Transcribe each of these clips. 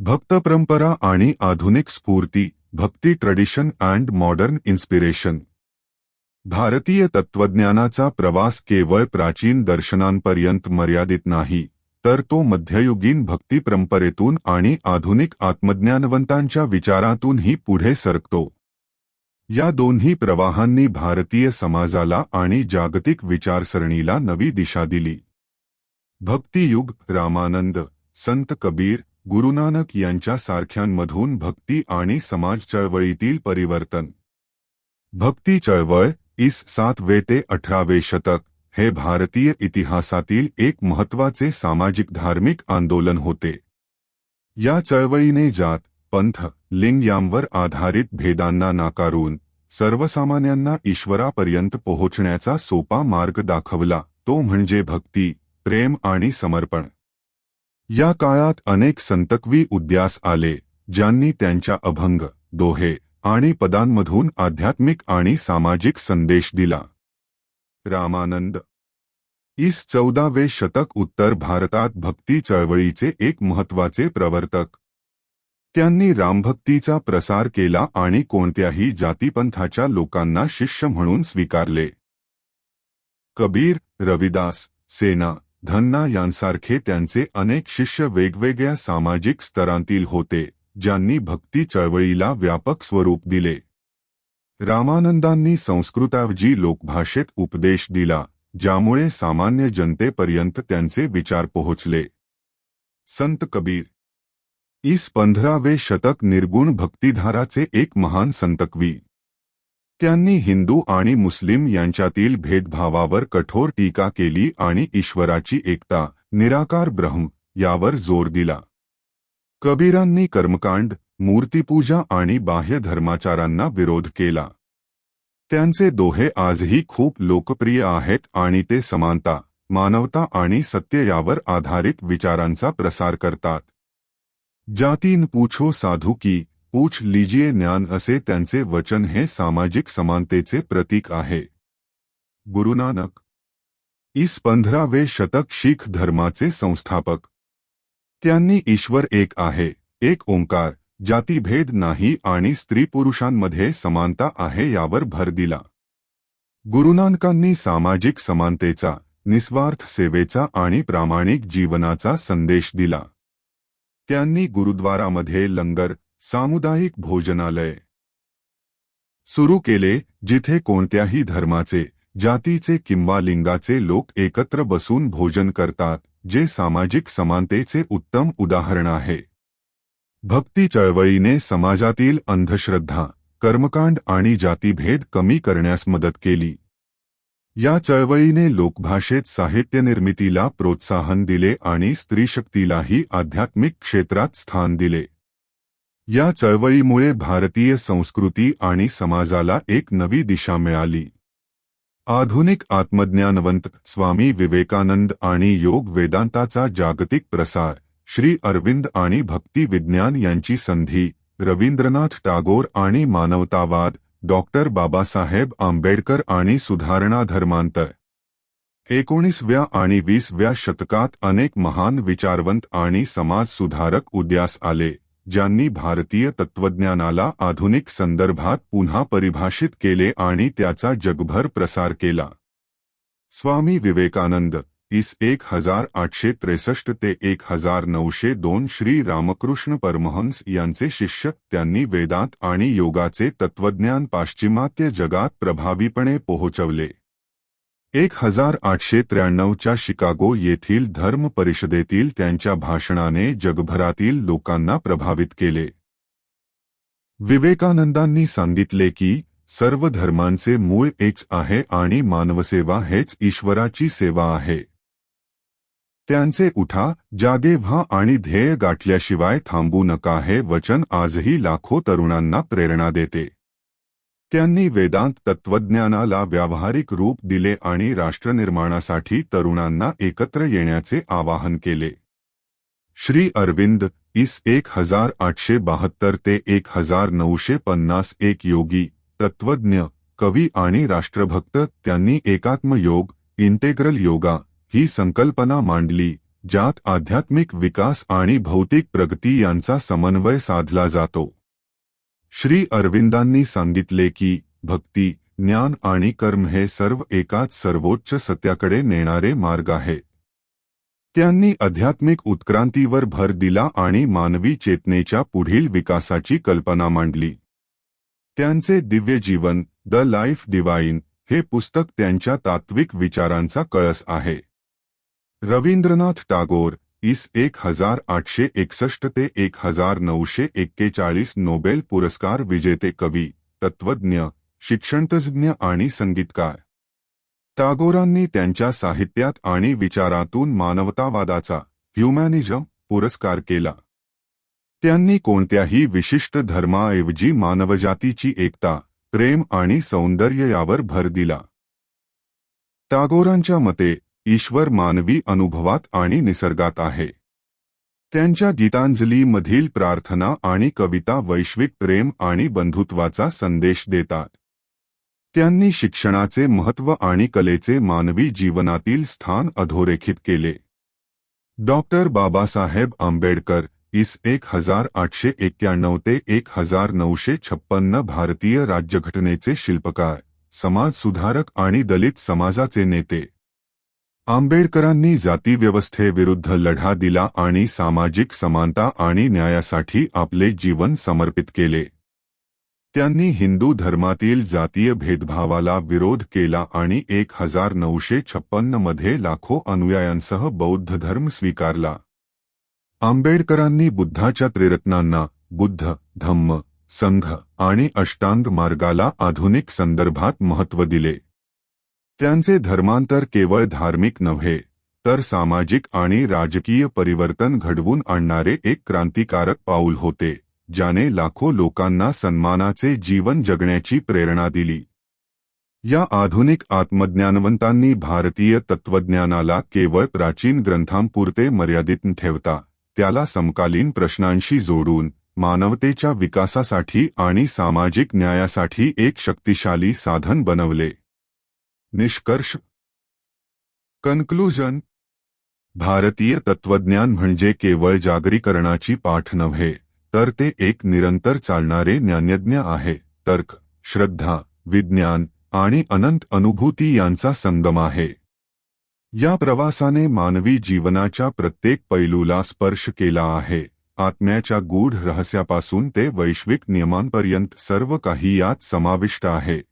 भक्त परंपरा आणि आधुनिक स्फूर्ती भक्ती ट्रेडिशन अँड मॉडर्न इन्स्पिरेशन भारतीय तत्त्वज्ञानाचा प्रवास केवळ प्राचीन दर्शनांपर्यंत मर्यादित नाही तर तो मध्ययुगीन भक्ती परंपरेतून आणि आधुनिक आत्मज्ञानवंतांच्या विचारातूनही पुढे सरकतो. या दोन्ही प्रवाहांनी भारतीय समाजाला आणि जागतिक विचारसरणीला नवी दिशा दिली. भक्तियुग रामानंद संत कबीर गुरुनानक यांच्या सारख्यांमधून भक्ती आणि समाज चळवळीतील परिवर्तन. भक्ती चळवळ इस सातवे ते अठरावे शतक हे भारतीय इतिहासातील एक महत्त्वाचे सामाजिक धार्मिक आंदोलन होते. या चळवळीने जात पंथ लिंग यांवर आधारित भेदांना नाकारून सर्वसामान्यांना ईश्वरापर्यंत पोहोचण्याचा सोपा मार्ग दाखवला तो म्हणजे भक्ती प्रेम आणि समर्पण. या काळात अनेक संतकवी उद्यास आले ज्यांनी त्यांच्या अभंग दोहे आणि पदांमधून आध्यात्मिक आणि सामाजिक संदेश दिला. रामानंद. इस चौदावे शतक उत्तर भारतात भक्ती चळवळीचे एक महत्त्वाचे प्रवर्तक. त्यांनी रामभक्तीचा प्रसार केला आणि कोणत्याही जातीपंथाच्या लोकांना शिष्य म्हणून स्वीकारले. कबीर रविदास सेना धन्ना यांसारखे त्यांचे अनेक शिष्य वेगवेगळ्या सामाजिक स्तरांतील होते, ज्यांनी भक्ती चळवळीला व्यापक स्वरूप दिले. रामानंदांनी संस्कृतावजी लोकभाषेत उपदेश दिला, ज्यामुळे सामान्य जनतेपर्यंत त्यांचे विचार पोहोचले. संत कबीर. इस पंधरावे शतक निर्गुण भक्तिधाराचे एक महान संतकवी. त्यांनी हिंदू आणि मुस्लिम यांच्यातील भेदभावावर कठोर टीका केली आणि ईश्वराची एकता, निराकार ब्रह्म, यावर ज़ोर दिला. कबीरांनी कर्मकांड, मूर्तीपूजा आणि बाह्य धर्माचारांना विरोध केला. त्यांचे दोहे आजही खूप लोकप्रिय आहेत आणि ते समानता, मानवता आणि सत्य यावर आधारित विचारांचा प्रसार करतात. जातीन पूछो साधू की पूछ लीजिए ज्ञान असे त्यांचे वचन हे सामाजिक समानतेचे प्रतीक आहे. गुरुनानक. इस पंधरावे शतक शीख धर्माचे संस्थापक. त्यांनी ईश्वर एक आहे, एक ओंकार, जातीभेद नाही आणि स्त्री पुरुषांमध्ये समानता आहे यावर भर दिला. गुरुनानकांनी सामाजिक समानतेचा, निस्वार्थ सेवेचा आणि प्रामाणिक जीवनाचा संदेश दिला. त्यांनी गुरुद्वारामध्ये लंगर सामुदायिक भोजनालय. सुरू केले जिथे कोणत्याही धर्माचे जातीचे किंवा लिंगाचे लोक एकत्र बसून भोजन करतात जे सामाजिक समानतेचे उत्तम उदाहरण आहे. भक्ती चळवळीने समाजातील अंधश्रद्धा कर्मकांड आणि जातीभेद कमी करण्यास मदत केली. या चळवळीने लोकभाषेत साहित्य निर्मितीला प्रोत्साहन दिले आणि स्त्रीशक्तीलाही आध्यात्मिक क्षेत्रात स्थान दिले. या चळवळीमुळे भारतीय संस्कृती आणि समाजाला एक नवी दिशा मिळाली. आधुनिक आत्मज्ञानवंत स्वामी विवेकानंद आणि योग वेदांताचा जागतिक प्रसार श्री अरविंद आणि भक्ती विज्ञान यांची संधी रवींद्रनाथ टागोर आणि मानवतावाद डॉक्टर बाबासाहेब आंबेडकर आणि सुधारणा धर्मांतर. एकोणीसव्या आणि वीसव्या शतकात अनेक महान विचारवंत आणि समाज सुधारक उद्यास आले. ज्यांनी भारतीय तत्त्वज्ञानाला आधुनिक संदर्भात पुन्हा परिभाषित केले आणि त्याचा जगभर प्रसार केला. स्वामी विवेकानंद इस एक हज़ार आठशे त्रेसष्ट ते एक हज़ार नऊशे दोन श्री रामकृष्ण परमहंस यांचे शिष्य, त्यांनी वेदांत आणि योगाचे तत्वज्ञान पाश्चिमात्य जगात प्रभावीपणे पोहोचवले. एक हज़ार आठशे त्र्याण्णवच्या शिकागो येथील धर्म परिषदेतील त्यांच्या भाषणाने जगभरातील लोकांना प्रभावित केले. विवेकानंदांनी सांगितले की, सर्व धर्मांचे मूळ एकच आहे आणि मानवसेवा हेच ईश्वराची सेवा आहे. त्यांचे उठा, जागे व्हा आणि ध्येय गाठल्याशिवाय थांबू नका हे वचन आजही लाखो तरुणांना प्रेरणा देते. त्यांनी वेदांत तत्वज्ञानाला व्यावहारिक रूप दिले आणि राष्ट्रनिर्माणासाठी तरुणांना एकत्र येण्याचे आवाहन केले. श्री अरविंद इस एक हजार आठशे बहात्तर ते एक हजार नऊशे पन्नास एक योगी तत्वज्ञ कवी आणि राष्ट्रभक्त त्यांनी एकात्मयोग इंटेग्रल योगा ही संकल्पना मांडली ज्यात आध्यात्मिक विकास आणि भौतिक प्रगती यांचा समन्वय साधला जातो. श्री अरविंदांनी सांगितले की भक्ती ज्ञान आणि कर्म हे सर्व एकाच सर्वोच्च सत्याकडे नेणारे मार्ग आहेत त्यांनी आध्यात्मिक उत्क्रांतीवर भर दिला आणि मानवी चेतनेच्या पुढील विकासाची कल्पना मांडली. त्यांचे दिव्य जीवन द लाईफ डिवाइन हे पुस्तक त्यांच्या तात्विक विचारांचा कळस आहे. रवींद्रनाथ टागोर इस एक हजार आठशे एकसष्ट ते एक हजार नऊशे एक्केचाळीस नोबेल पुरस्कार विजेते कवी तत्वज्ञ शिक्षणतज्ज्ञ आणि संगीतकार. टागोरांनी त्यांच्या साहित्यात आणि विचारातून मानवतावादाचा ह्युमॅनिझम पुरस्कार केला. त्यांनी कोणत्याही विशिष्ट धर्माऐवजी मानवजातीची एकता प्रेम आणि सौंदर्य यावर भर दिला. टागोरांच्या मते ईश्वर मानवी अनुभवात आणि निसर्गात आहे. त्यांच्या गीतांजलीमधील प्रार्थना आणि कविता वैश्विक प्रेम आणि बंधुत्वाचा संदेश देतात. त्यांनी शिक्षणाचे महत्त्व आणि कलेचे मानवी जीवनातील स्थान अधोरेखित केले. डॉक्टर बाबासाहेब आंबेडकर, इस एक हज़ार आठशे एक्क्याण्णव ते एक हज़ार नऊशे छप्पन्न भारतीय राज्यघटनेचे शिल्पकार, समाजसुधारक आणि दलित समाजाचे नेते. आंबेडकरांनी जातीव्यवस्थेविरुद्ध लढा दिला आणि सामाजिक समानता आणि न्यायासाठी आपले जीवन समर्पित केले. त्यांनी हिंदू धर्मातील जातीय भेदभावाला विरोध केला आणि एक हजार नऊशे छप्पन्नमध्ये लाखो अनुयायांसह बौद्ध धर्म स्वीकारला. आंबेडकरांनी बुद्धाच्या त्रिरत्नांना बुद्ध धम्म संघ आणि अष्टांग मार्गाला आधुनिक संदर्भात महत्त्व दिले. त्यांचे धर्मांतर केवळ धार्मिक नव्हे तर सामाजिक आणि राजकीय परिवर्तन घडवून आणणारे एक क्रांतिकारक पाऊल होते ज्याने लाखो लोकांना सन्मानाचे जीवन जगण्याची प्रेरणा दिली. या आधुनिक आत्मज्ञानवंतांनी भारतीय तत्वज्ञानाला केवळ प्राचीन ग्रंथांपुरते मर्यादित ठेवता त्याला समकालीन प्रश्नांशी जोडून मानवतेच्या विकासासाठी आणि सामाजिक न्यायासाठी एक शक्तिशाली साधन बनवले. निष्कर्ष. कन्क्लुजन भारतीय तत्वज्ञान म्हणजे केवळ जागरीकरणाची पाठ नव्हे तर ते एक निरंतर चालणारे ज्ञानज्ञ आहे. तर्क श्रद्धा विज्ञान आणि अनंत अनुभूती यांचा संगम आहे. या प्रवासाने मानवी जीवनाच्या प्रत्येक पैलूला स्पर्श केला आहे. आत्म्याच्या गूढ रहस्यापासून ते वैश्विक नियमांपर्यंत सर्व काही यात समाविष्ट आहे.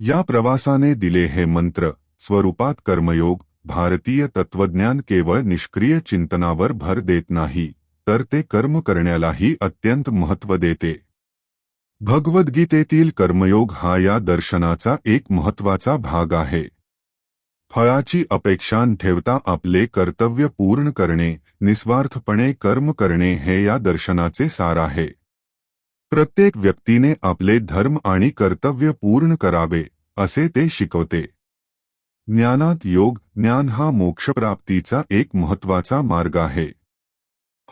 या प्रवासाने दिले हे मंत्र स्वरूपात कर्मयोग भारतीय तत्वज्ञान केवळ निष्क्रिय चिंतनावर भर देत नाही तर ते कर्म करण्यालाही अत्यंत महत्त्व देते. भगवद्गीतेतील कर्मयोग हा या दर्शनाचा एक महत्त्वाचा भाग आहे. फळाची अपेक्षा ठेवता आपले कर्तव्य पूर्ण करणे निस्वार्थपणे कर्म करणे हे या दर्शनाचे सार आहे. प्रत्येक व्यक्तीने आपले धर्म आणि कर्तव्य पूर्ण करावे असे ते शिकवते. ज्ञानात योग ज्ञान हा मोक्षप्राप्तीचा एक महत्त्वाचा मार्ग आहे.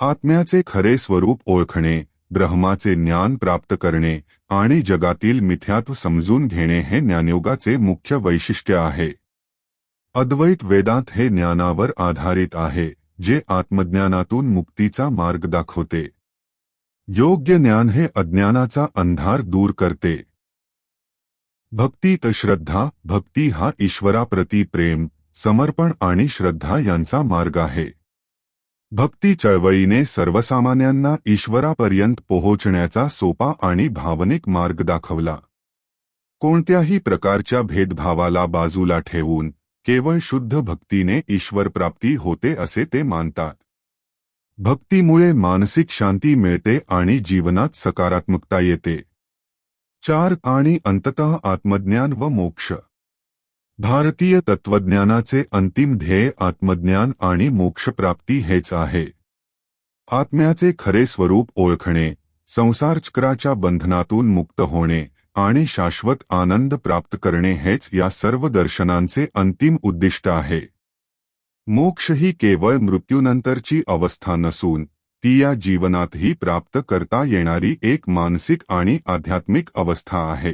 आत्म्याचे खरे स्वरूप ओळखणे ब्रह्माचे ज्ञान प्राप्त करणे आणि जगातील मिथ्यात्व समजून घेणे हे ज्ञानयोगाचे मुख्य वैशिष्ट्य आहे. अद्वैत वेदांत हे ज्ञानावर आधारित आहे जे आत्मज्ञानातून मुक्तीचा मार्ग दाखवते. योग्य ज्ञान हे अज्ञानाचा अंधार दूर करते. भक्ती श्रद्धा, भक्ती हा ईश्वराप्रती प्रेम, समर्पण आणि श्रद्धा यांचा मार्ग आहे. भक्ती चळवळीने सर्वसामान्यांना ईश्वरापर्यंत पोहोचण्याचा सोपा आणि भावनिक मार्ग दाखवला. कोणत्याही प्रकारच्या भेदभावाला बाजूला ठेवून केवळ शुद्ध भक्तीने ईश्वरप्राप्ती होते असे ते मानतात. भक्तीमुळे मानसिक शांती मिळते आणि जीवनात सकारात्मकता येते. चार आणि अंततः आत्मज्ञान व मोक्ष. भारतीय तत्वज्ञानाचे अंतिम ध्येय आत्मज्ञान आणि मोक्षप्राप्ती हेच आहे. आत्म्याचे खरे स्वरूप ओळखणे, संसारचक्राच्या बंधनातून मुक्त होणे आणि शाश्वत आनंद प्राप्त करणे हेच या सर्व दर्शनांचे अंतिम उद्दिष्ट आहे. मोक्ष ही केवळ मृत्यूनंतरची अवस्था नसून ती या जीवनातही प्राप्त करता येणारी एक मानसिक आणि आध्यात्मिक अवस्था आहे.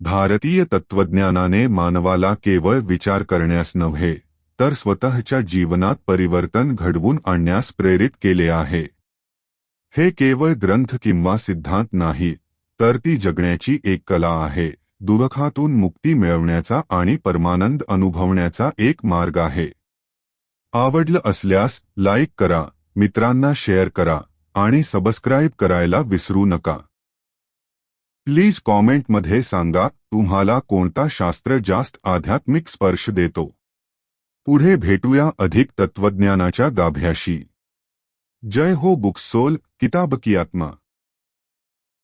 भारतीय तत्वज्ञानाने मानवाला केवळ विचार करण्यास नव्हे तर स्वतःच्या जीवनात परिवर्तन घडवून आणण्यास प्रेरित केले आहे. हे केवळ ग्रंथ किंवा सिद्धांत नाही तर ती जगण्याची एक कला आहे दुःखातून मुक्ती मिळवण्याचा आणि परमानंद अनुभवण्याचा एक मार्ग आहे. आवडलं असल्यास लाईक करा मित्रांना शेअर करा आणि सबस्क्राईब करायला विसरू नका. प्लीज कॉमेंटमध्ये सांगा तुम्हाला कोणता शास्त्र जास्त आध्यात्मिक स्पर्श देतो? पुढे भेटूया अधिक तत्वज्ञानाच्या गाभ्याशी. जय हो बुक्सोल किताब की आत्मा